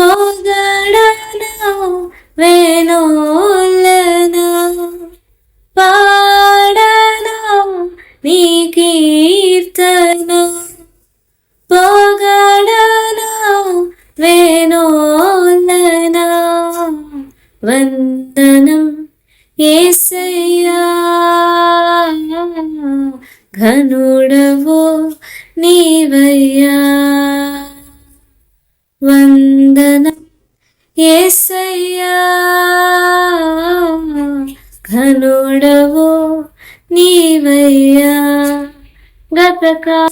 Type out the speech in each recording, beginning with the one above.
పొగడను వేణోలన పాడను నీ కీర్తన పొగడను వేణోలన వందనం ఏసయ్యా ఘనుడవో నీవయ్యా ఏసయ్యా ఘనుడవు నీవయ్యా. గతకా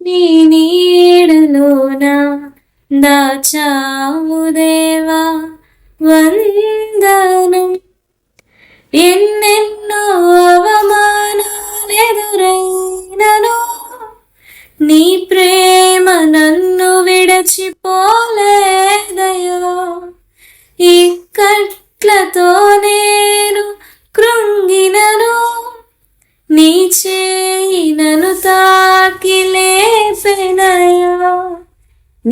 నీ నీడలోన దాచావు దేవా. వందనం ఎన్నెన్నో అవమానాలెదురైనను నీ ప్రేమ నన్ను విడచిపో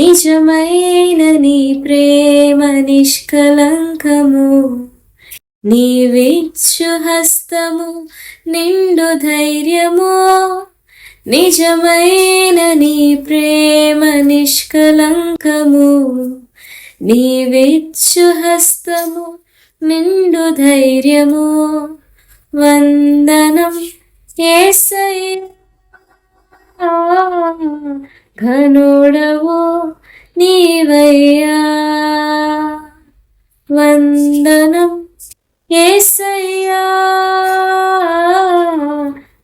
నిజమైన నీ ప్రేమ నిష్కలంకము నీవిచ్చు హస్తము నిండు ధైర్యము నిజమైన నీ ప్రేమ నిష్కలంకము నీవిచ్చు హస్తము నిండు ధైర్యము. వందనం ఏసయ్యా. ఘనుడవు నీవయ్యా. వందనం ఏసయ్యా.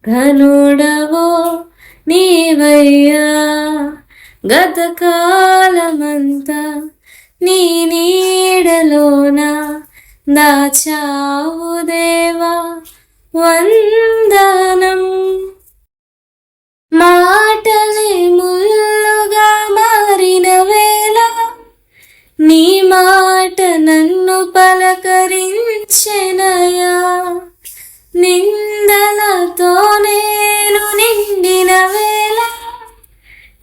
ఘనుడవు నీవయ్యా. గతకాలమంతా నీ నీడలోన దాచావు దేవా. వందనం మా నిందలతో నేను నిండిన వేళ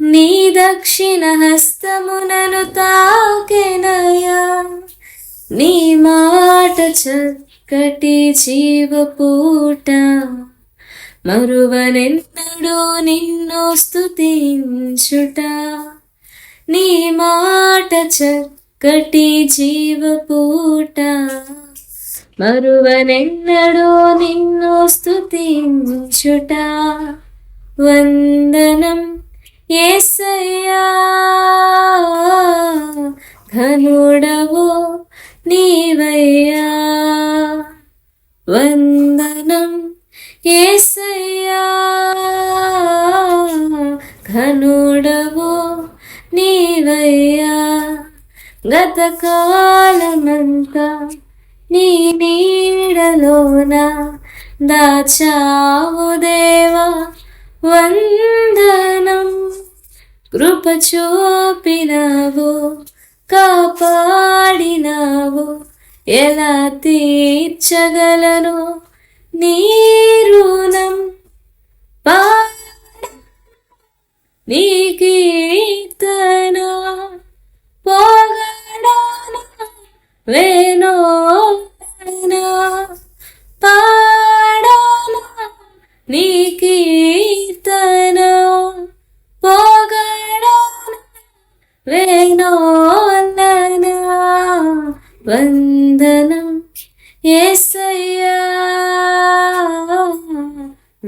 నీ దక్షిణ హస్తమునను తాకెనయా నీ మాట చక్కటి జీవపూట మరువనెన్నడూ నిన్ను స్తుతించుట. నీ మాట చక్కటి జీవపూట మరువనెన్నడో నిన్ను స్థుతించుట వందనం ఏసయ్యా ఘనుడవో నీవయ్యా. వందనం ఏసయ్యా ఘనుడవో నీవయ్యా. గతకాలమంతా నీ నీడలోన దాచావు దేవా వందనం. కృప చూపినావు కాపాడినావు. ఎలా తీర్చగలను నీ రుణం? పా నీ కీర్తన పోగడాన వే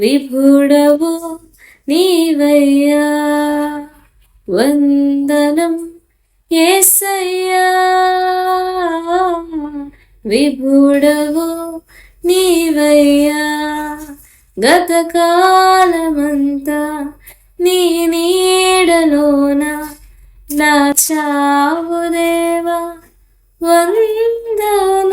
విభుడవు నీవయ్యా. వందనం ఏసయ్యా. విభుడవు నీవయ్యా. గతకాలమంతా నీ నీడలోన నా చావు దేవా. వందన